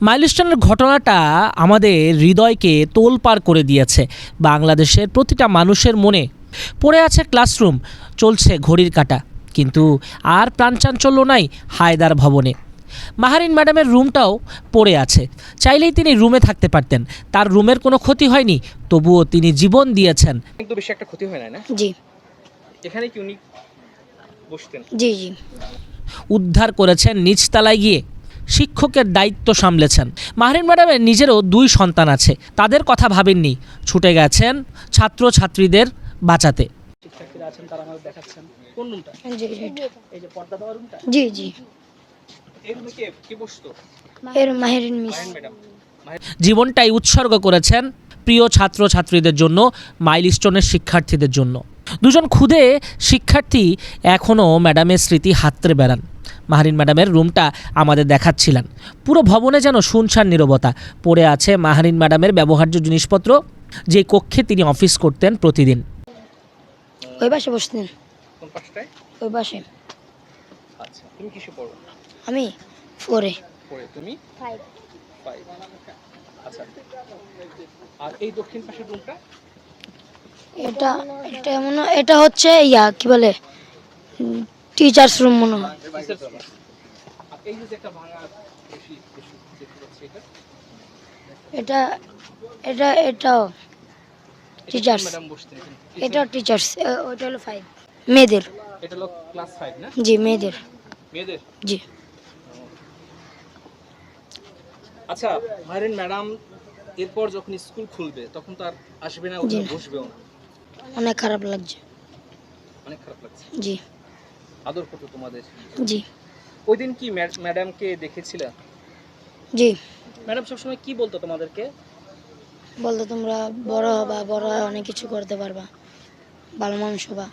মাইলস্টোনের ঘটনাটা আমাদের হৃদয়কে তোলপাড় করে দিয়েছে বাংলাদেশের প্রতিটা মানুষের মনে। পড়ে আছে ক্লাসরুম চলছে ঘড়ির কাটা কিন্তু আর প্রাণচাঞ্চল্য নাই হায়দার ভবনে। মাহারিন ম্যাডামের রুমটাও পড়ে আছে। চাইলেই তিনি রুমে থাকতে পারতেন তার রুমের কোনো ক্ষতি হয়নি তবুও তিনি জীবন দিয়েছেন। কিন্তু বেশি একটা ক্ষতি হয় না না? জি। এখানে কি উনি বসতেন? জি জি। উদ্ধার করেছেন নিচতলায় গিয়ে। শিক্ষকের দায়িত্ব সামলেছেন। মাহরিন ম্যাডামের নিজেরও দুই সন্তান আছে। তাদের কথা ভাবেননি। ছুটে গেছেন ছাত্র ছাত্রীদের বাঁচাতে আছেন তারা আমাদের দেখাচ্ছেন। কোন রুমটা? জি এই যে পর্দা দেওয়া রুমটা? জি জি। এই রুমে কে? কে বসতো? এর মাহেরিন মিস। জীবনটাই উৎসর্গ করেছেন প্রিয় ছাত্র ছাত্রীদের জন্য মাইলস্টোনের শিক্ষার্থীদের জন্য। দুজন ক্ষুদে শিক্ষার্থী এখনও ম্যাডামের স্মৃতি হাতড়ে বেড়ান। মাহারিন ম্যাডামের রুমটা আমাদের দেখাচ্ছিলেন। পুরো ভবনে যেন শুনশান নীরবতা। পড়ে আছে মাহারিন ম্যাডামের ব্যবহার্য জিনিসপত্র যে কক্ষে তিনি অফিস করতেন প্রতিদিন। ওই পাশে বসতেন। ওই পাশে। আচ্ছা তুমি কিসে পড়ো? আমি ফোরে। পড়ে তুমি? ফাইভ। আচ্ছা। আর এই দক্ষিণ পাশের রুমটা? এটা এটা মনে এটা হচ্ছে ইয়া কি বলে? টিচার্স রুম মনে হয়। এটা এটা এটা এটাও টিচার্স ম্যাডাম এটা টিচার্স ওইটা হলো ফাইভ মেয়েদের। এটা হলো ক্লাস ফাইভ না? জি মেয়েদের। মেয়েদের? জি। আচ্ছা মাহিরিন ম্যাডাম এরপর যখন স্কুল খুলবে তখন তো আর আসবে না। বসবেও না। অনেক খারাপ লাগছে। অনেক খারাপ লাগছে। জি। আদর করতো তোমাদের জি। ওই দিন কি ম্যাড- ম্যাডামকে দেখেছিলা? জি। ম্যাডাম সবসময় কি বলতো তোমাদেরকে? বলতো তোমরা বড় হবা বড় হয়ে অনেক কিছু করতে পারবা ভালো মানুষ হবা।